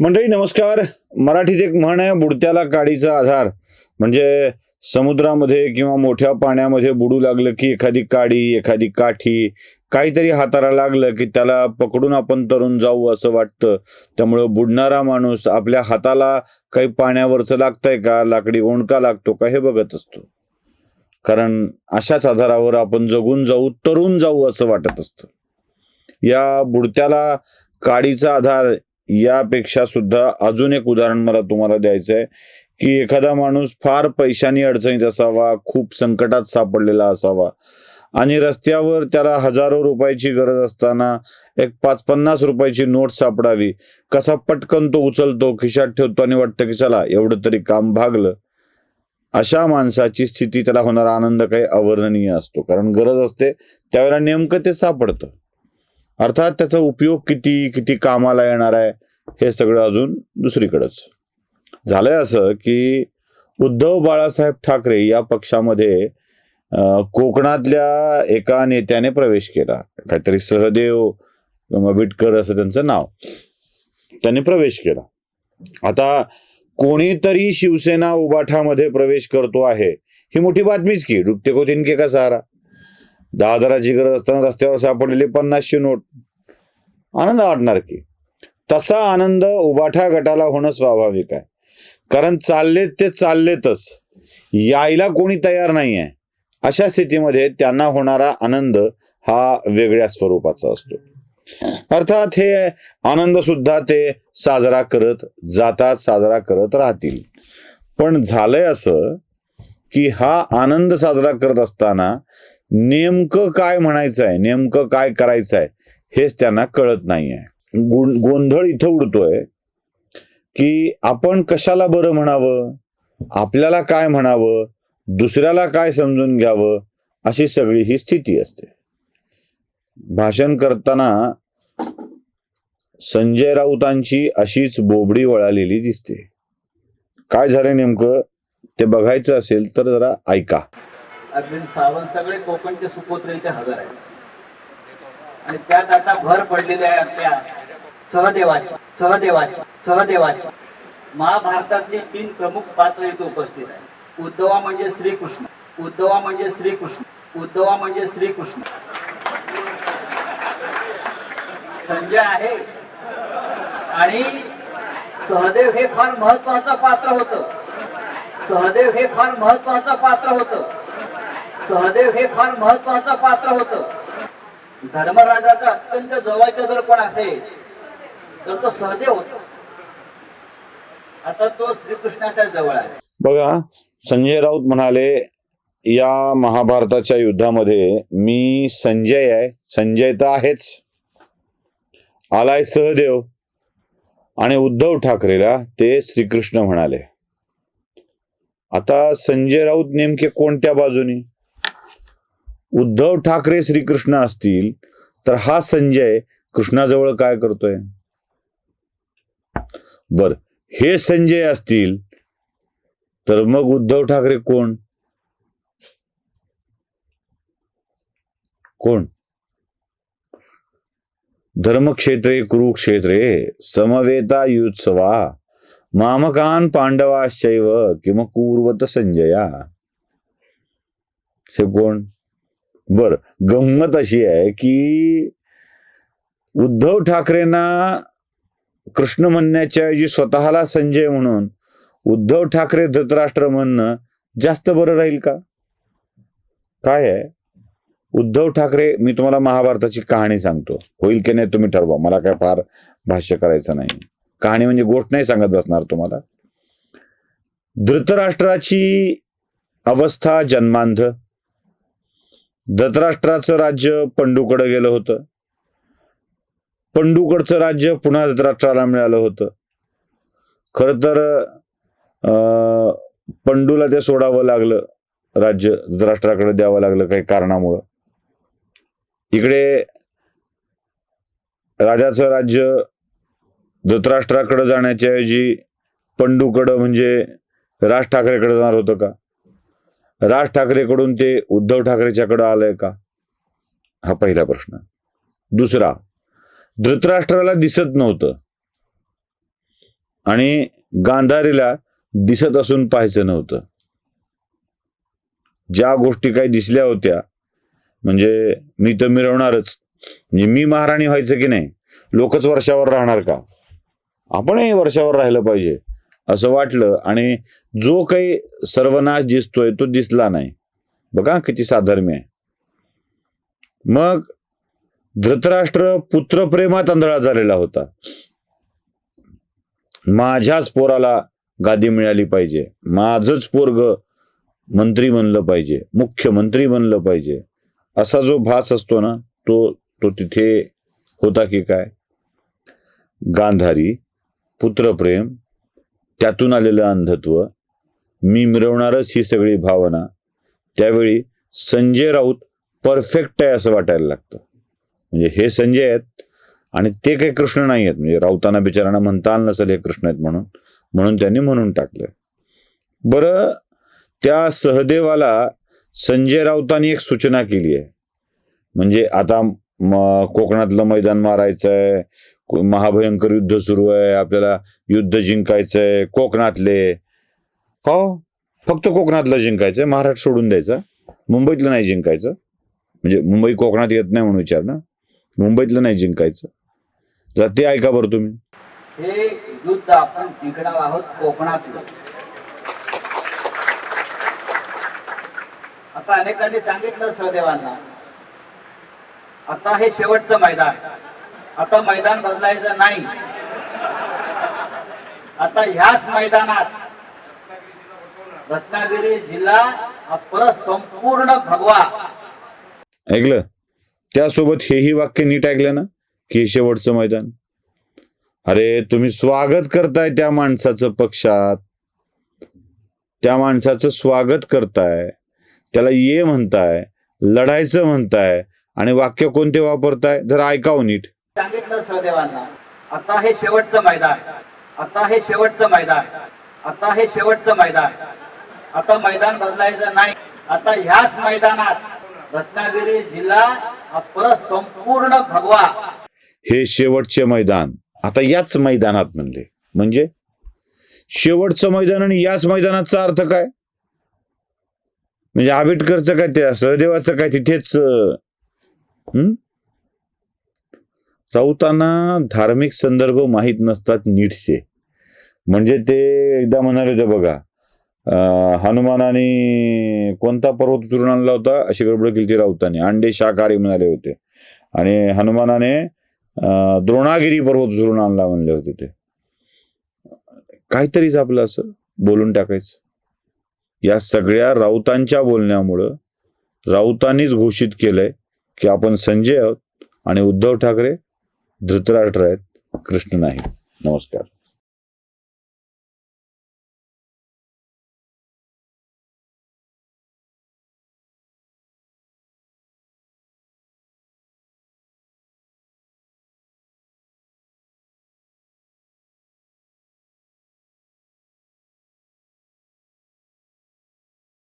मंडळी नमस्कार. मराठीत एक म्हण आहे बुडत्याला काडीचा आधार. म्हणजे समुद्रामध्ये किंवा मोठ्या पाण्यामध्ये बुडू लागलं की एखादी काडी एखादी काठी काहीतरी हाताला लागलं की त्याला पकडून आपण तरुण जाऊ असं वाटतं. त्यामुळं बुडणारा माणूस आपल्या हाताला काही पाण्यावरचं लागतंय का? लाकडी ओंडका लागतो का? हे बघत असतो. कारण अशाच आधारावर आपण जगून जाऊ तरुण जाऊ असं वाटत असतं. या बुडत्याला काडीचा आधार यापेक्षा सुद्धा अजून एक उदाहरण मला तुम्हाला द्यायचं आहे की एखादा माणूस फार पैशानी अडचणीत असावा खूप संकटात सापडलेला असावा आणि रस्त्यावर त्याला हजारो रुपयाची गरज असताना एक पाच पन्नास रुपयाची नोट सापडावी कसा पटकन तो उचलतो खिशात ठेवतो आणि वाटतं की चला एवढं तरी काम भागलं अशा माणसाची स्थिती त्याला होणारा आनंद काही अवर्णनीय असतो. कारण गरज असते त्यावेळेला नेमकं ते सापडतं. अर्थात त्याचा उपयोग किती किती कामाला येणार आहे हे सगळं अजून दुसरीकडंच. झालंय असं की उद्धव बाळासाहेब ठाकरे या पक्षामध्ये कोकणातल्या एका नेत्याने प्रवेश केला. काहीतरी सहदेव किंवा बिटकर असं त्यांचं नाव. त्याने प्रवेश केला. आता कोणीतरी शिवसेना उबाठामध्ये प्रवेश करतो आहे ही मोठी बातमीच की डुबते को के का सहारा दहा हजाराची गरज असताना रस्त्यावर सापडलेली पन्नासशे नोट. आनंद वाटणार की? तसा आनंद उबाठा गटाला होणं स्वाभाविक आहे. कारण चाललेत ते चाललेतच. यायला कोणी तयार नाही आहे अशा स्थितीमध्ये त्यांना होणारा आनंद हा वेगळ्या स्वरूपाचा असतो. अर्थात हे आनंद सुद्धा ते साजरा करत जातात साजरा करत राहतील. पण झालंय असं की हा आनंद साजरा करत असताना नेमकं काय म्हणायचं आहे नेमकं काय करायचं आहे हेच त्यांना कळत नाहीये. गोंधळ इथं उडतोय की आपण कशाला बरं म्हणावं? आपल्याला काय म्हणावं? दुसऱ्याला काय समजून घ्यावं? अशी सगळी ही स्थिती असते. भाषण करताना संजय राऊतांची अशीच बोबडी वळालेली दिसते. काय झालं नेमकं? ते बघायचं असेल तर जरा ऐका. अरविंद सावंत सगळे कोकणचे सुपुत्र इथे हजर आहेत. आणि त्यात आता भर पडलेले आहे आपल्या सहदेवाची सहदेवाची सहदेवाची. महाभारतातली तीन प्रमुख पात्र इथे उपस्थित आहेत. उद्धवा म्हणजे श्रीकृष्ण उद्धवा म्हणजे श्रीकृष्ण उद्धवा म्हणजे श्रीकृष्ण. संजय आहे. आणि सहदेव हे फार महत्वाचं पात्र होतं. सहदेव हे फार महत्वाचं पात्र होतं. सहदेव हे फार महत्वाचं पात्र होतं. धर्मराजाचा अत्यंत जवळचा जर कोण असेल तर तो सहदेव होता. आता तो श्रीकृष्णाच्या जवळ आहे. बघा संजय राऊत म्हणाले या महाभारताच्या युद्धामध्ये मी संजय आहे. संजय तर आहेच. आलाय सहदेव. आणि उद्धव ठाकरेला ते श्रीकृष्ण म्हणाले. आता संजय राऊत नेमके कोणत्या बाजूनी? उद्धव ठाकरे श्रीकृष्ण असतील तर हा संजय कृष्णाजवळ काय करतोय? बर हे संजय असतील तर मग उद्धव ठाकरे कोण? कोण? धर्मक्षेत्रे कुरुक्षेत्रे समवेता युत्सवा मामकान पांडवाश्चैव किंवा कुर्वत संजया. हे कोण? बर गंमत अशी आहे की उद्धव ठाकरेंना कृष्ण म्हणण्याच्या ऐवजी स्वतःला संजय म्हणून उद्धव ठाकरे धृतराष्ट्र म्हणणं जास्त बरं राहील का? काय आहे? उद्धव ठाकरे मी तुम्हाला महाभारताची कहाणी सांगतो. होईल की नाही तुम्ही ठरवा. मला काय फार भाष्य करायचं नाही. कहाणी म्हणजे गोष्ट नाही सांगत बसणार तुम्हाला. धृतराष्ट्राची अवस्था जन्मांध. धतराष्ट्राचं राज्य पंडूकडे गेलं होतं. पंडूकडचं राज्य पुन्हा धतराष्ट्राला मिळालं होतं. खर तर पंडूला ते सोडावं लागलं. राज्य धतराष्ट्राकडे द्यावं लागलं काही कारणामुळं. इकडे राजाचं राज्य धृतराष्ट्राकडे जाण्याच्या ऐवजी पंडूकडं म्हणजे राज ठाकरेकडे जाणार होतं का? राज ठाकरेकडून ते उद्धव ठाकरेच्याकडं आलंय का? हा पहिला प्रश्न. दुसरा धृतराष्ट्राला दिसत नव्हतं. आणि गांधारीला दिसत असून पाहायचं नव्हतं. ज्या गोष्टी काही दिसल्या होत्या म्हणजे मी तर मिरवणारच. म्हणजे मी महाराणी व्हायचं की नाही लोकच वर्षावर राहणार का? आपणही वर्षावर राहिलं पाहिजे असं वाटलं. आणि जो काही सर्वनाश दिसतोय तो दिसला नाही. बघा किती साधर्म्य आहे. मग धृतराष्ट्र पुत्रप्रेमात आंधळा झालेला होता. माझ्याच पोराला गादी मिळाली पाहिजे. माझच पोरग मंत्री बनलं पाहिजे. मुख्यमंत्री बनलं पाहिजे. असा जो भास असतो ना तो तो तिथे होता की काय? गांधारी पुत्रप्रेम त्यातून आलेलं अंधत्व मी मिरवणारच ही सगळी भावना. त्यावेळी संजय राऊत परफेक्ट आहे असं वाटायला लागतं. म्हणजे हे संजय आहेत आणि ते काही कृष्ण नाही आहेत. म्हणजे राऊतांना बिचारांना म्हणता आलं नसेल हे कृष्ण आहेत म्हणून. म्हणून त्यांनी म्हणून टाकलं बरं त्या सहदेवाला संजय राऊतांनी एक सूचना केली आहे. म्हणजे आता कोकणातलं मैदान मारायचं आहे महाभयंकर युद्ध सुरू आहे आपल्याला युद्ध जिंकायचंय कोकणातले हो. फक्त कोकणातलं जिंकायचं महाराष्ट्र सोडून द्यायचा मुंबईतलं नाही जिंकायचं. म्हणजे मुंबई कोकणात येत नाही म्हणून विचार ना. मुंबईतलं नाही जिंकायचं. जरा ते ऐका बरं तुम्ही. हे युद्ध आपण जिंकणार आहोत कोकणातलं. आता अनेकांनी सांगितलं सहदेवांना आता हे शेवटचं मैदान. आता मैदान बदलायचं नाही. आता ह्याच मैदानात रत्नागिरी जिल्हा परत संपूर्ण भगवा. ऐकलं? त्यासोबत हेही वाक्य नीट ऐकलं ना की शेवटचं मैदान. अरे तुम्ही स्वागत करताय त्या माणसाचं पक्षात. त्या माणसाचं स्वागत करताय. त्याला ये म्हणताय लढायचं म्हणताय आणि वाक्य कोणते वापरताय? जर ऐकावं नीट. सांगितलं सहदेवांना आता हे शेवटचं मैदान. आता हे शेवटचं मैदान. आता हे शेवटचं मैदान. आता मैदान बदलायचं नाही. आता ह्याच मैदानात रत्नागिरी जिल्हा हा परत संपूर्ण भगवा. हे शेवटचे मैदान. आता याच मैदानात म्हणले. म्हणजे? शेवटचं मैदान आणि याच मैदानाचा अर्थ काय? म्हणजे आंबेडकरचं काय ते सहदेवाचं काय तिथेच अं, राऊतांना धार्मिक संदर्भ माहीत नसतात नीटसे. म्हणजे ते एकदा म्हणाले होते बघा हनुमानाने कोणता पर्वत उचलून आणला होता? अशी गडबड केली ती राऊतांनी. अंडे शाकाहारी म्हणाले होते. आणि हनुमानाने द्रोणागिरी पर्वत उचलून आणला म्हणले होते ते. काहीतरीच आपलं असं बोलून टाकायचं. या सगळ्या राऊतांच्या बोलण्यामुळं राऊतांनीच घोषित केलंय की आपण संजय आहोत आणि उद्धव ठाकरे धृतराष्ट्र आहेत कृष्ण नाही. नमस्कार.